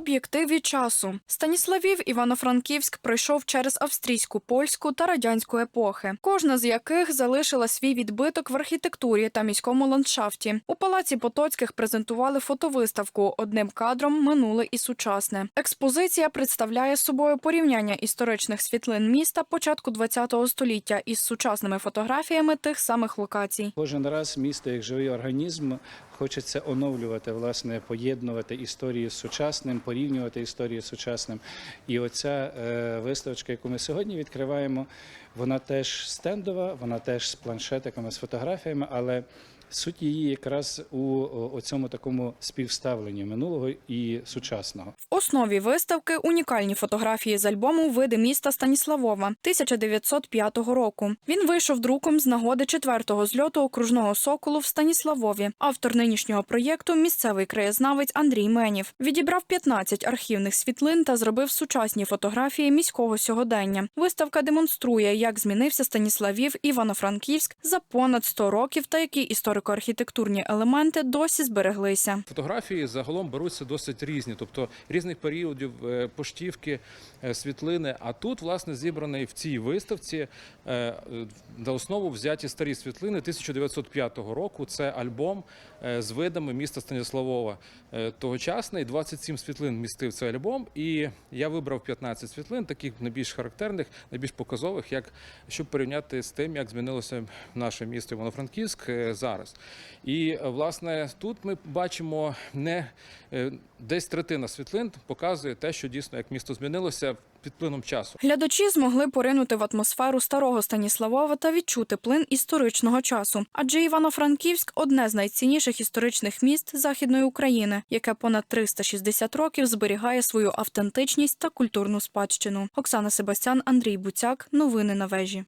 об'єктиві часу Станіславів Івано-Франківськ пройшов через австрійську, польську та радянську епохи, кожна з яких залишила свій відбиток в архітектурі та міському ландшафті. У палаці Потоцьких презентували фотовиставку одним кадром минуле і сучасне. Експозиція представляє собою порівняння історичних світлин міста початку ХХ століття із сучасними фотографіями тих самих локацій. Кожен раз місто як живий організм хочеться оновлювати, власне, поєднувати історію з сучасним, порівнювати історію з сучасним. І оця е, виставочка, яку ми сьогодні відкриваємо, вона теж стендова, вона теж з планшетиками, з фотографіями, але суть її якраз у о, оцьому такому співставленні минулого і сучасного. В основі виставки унікальні фотографії з альбому Види міста Станіславова 1905 року. Він вийшов друком з нагоди четвертого зльоту окружного соколу в Станіславові. Автор нинішнього проєкту місцевий краєзнавець Андрій Менів відібрав 15 архівних світлин та зробив сучасні фотографії міського сьогодення. Виставка демонструє, як змінився Станіславів Івано-Франківськ за понад 100 років та які історико-архітектурні елементи досі збереглися. Фотографії загалом беруться досить різні, тобто різних періодів е, поштівки, е, світлини. А тут, власне, зібраний в цій виставці е, на основу взяті старі світлини 1905 року. Це альбом з видами міста Станіславова. Е, Тогочасний 27 світлин містив цей альбом, і я вибрав 15 світлин, таких найбільш характерних, найбільш показових, як щоб порівняти з тим, як змінилося наше місто Івано-Франківськ е, зараз. І власне тут ми бачимо не е, десь третина світлин показує те, що дійсно як місто змінилося під плином часу. Глядачі змогли поринути в атмосферу старого Станіславова та відчути плин історичного часу. Адже Івано-Франківськ одне з найцінніших історичних міст Західної України, яке понад 360 років зберігає свою автентичність та культурну спадщину. Оксана Себастян, Андрій Буцяк. Новини на вежі.